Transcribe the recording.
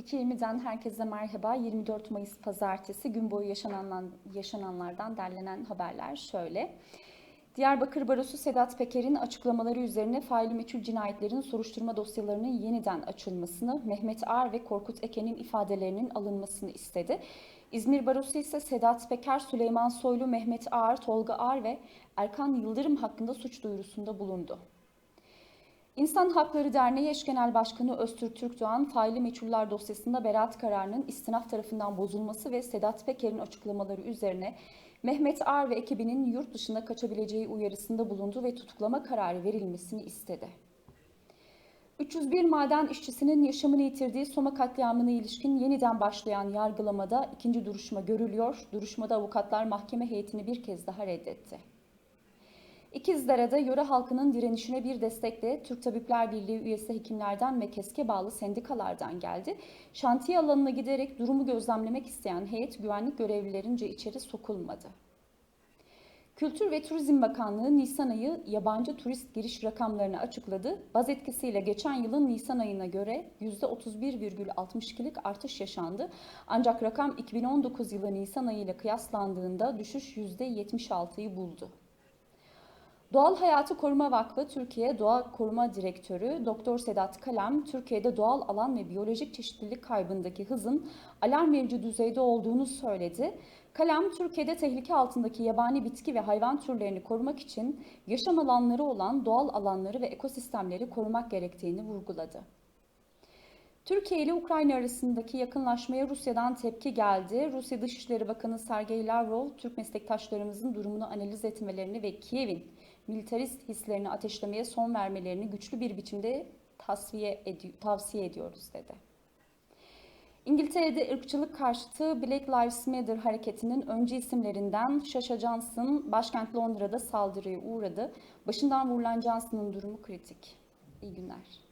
2.20'den herkese merhaba. 24 Mayıs Pazartesi gün boyu yaşananlar, yaşananlardan derlenen haberler şöyle. Diyarbakır Barosu Sedat Peker'in açıklamaları üzerine faili meçhul cinayetlerin soruşturma dosyalarının yeniden açılmasını, Mehmet Ağar ve Korkut Eken'in ifadelerinin alınmasını istedi. İzmir Barosu ise Sedat Peker, Süleyman Soylu, Mehmet Ağar, Tolga Ağar ve Erkan Yıldırım hakkında suç duyurusunda bulundu. İnsan Hakları Derneği Eş Genel Başkanı Öztürk Türkdoğan, faili meçhuller dosyasında beraat kararının istinaf tarafından bozulması ve Sedat Peker'in açıklamaları üzerine Mehmet Ağar ve ekibinin yurt dışına kaçabileceği uyarısında bulundu ve tutuklama kararı verilmesini istedi. 301 maden işçisinin yaşamını yitirdiği Soma katliamına ilişkin yeniden başlayan yargılamada ikinci duruşma görülüyor. Duruşmada avukatlar mahkeme heyetini bir kez daha reddetti. İkizdere'de yöre halkının direnişine bir destekle Türk Tabipler Birliği üyesi hekimlerden ve KESK'e bağlı sendikalardan geldi. Şantiye alanına giderek durumu gözlemlemek isteyen heyet güvenlik görevlilerince içeri sokulmadı. Kültür ve Turizm Bakanlığı Nisan ayı yabancı turist giriş rakamlarını açıkladı. Baz etkisiyle geçen yılın Nisan ayına göre %31,62'lik artış yaşandı. Ancak rakam 2019 yılı Nisan ayı ile kıyaslandığında düşüş %76'yı buldu. Doğal Hayatı Koruma Vakfı Türkiye Doğa Koruma Direktörü Doktor Sedat Kalem, Türkiye'de doğal alan ve biyolojik çeşitlilik kaybındaki hızın alarm verici düzeyde olduğunu söyledi. Kalem, Türkiye'de tehlike altındaki yabani bitki ve hayvan türlerini korumak için yaşam alanları olan doğal alanları ve ekosistemleri korumak gerektiğini vurguladı. Türkiye ile Ukrayna arasındaki yakınlaşmaya Rusya'dan tepki geldi. Rusya Dışişleri Bakanı Sergey Lavrov, Türk meslektaşlarımızın durumunu analiz etmelerini ve Kiev'in militarist hislerini ateşlemeye son vermelerini güçlü bir biçimde tasfiye edi tavsiye ediyoruz dedi. İngiltere'de ırkçılık karşıtı Black Lives Matter hareketinin öncü isimlerinden Shasha Johnson başkent Londra'da saldırıya uğradı. Başından vurulan Johnson'ın durumu kritik. İyi günler.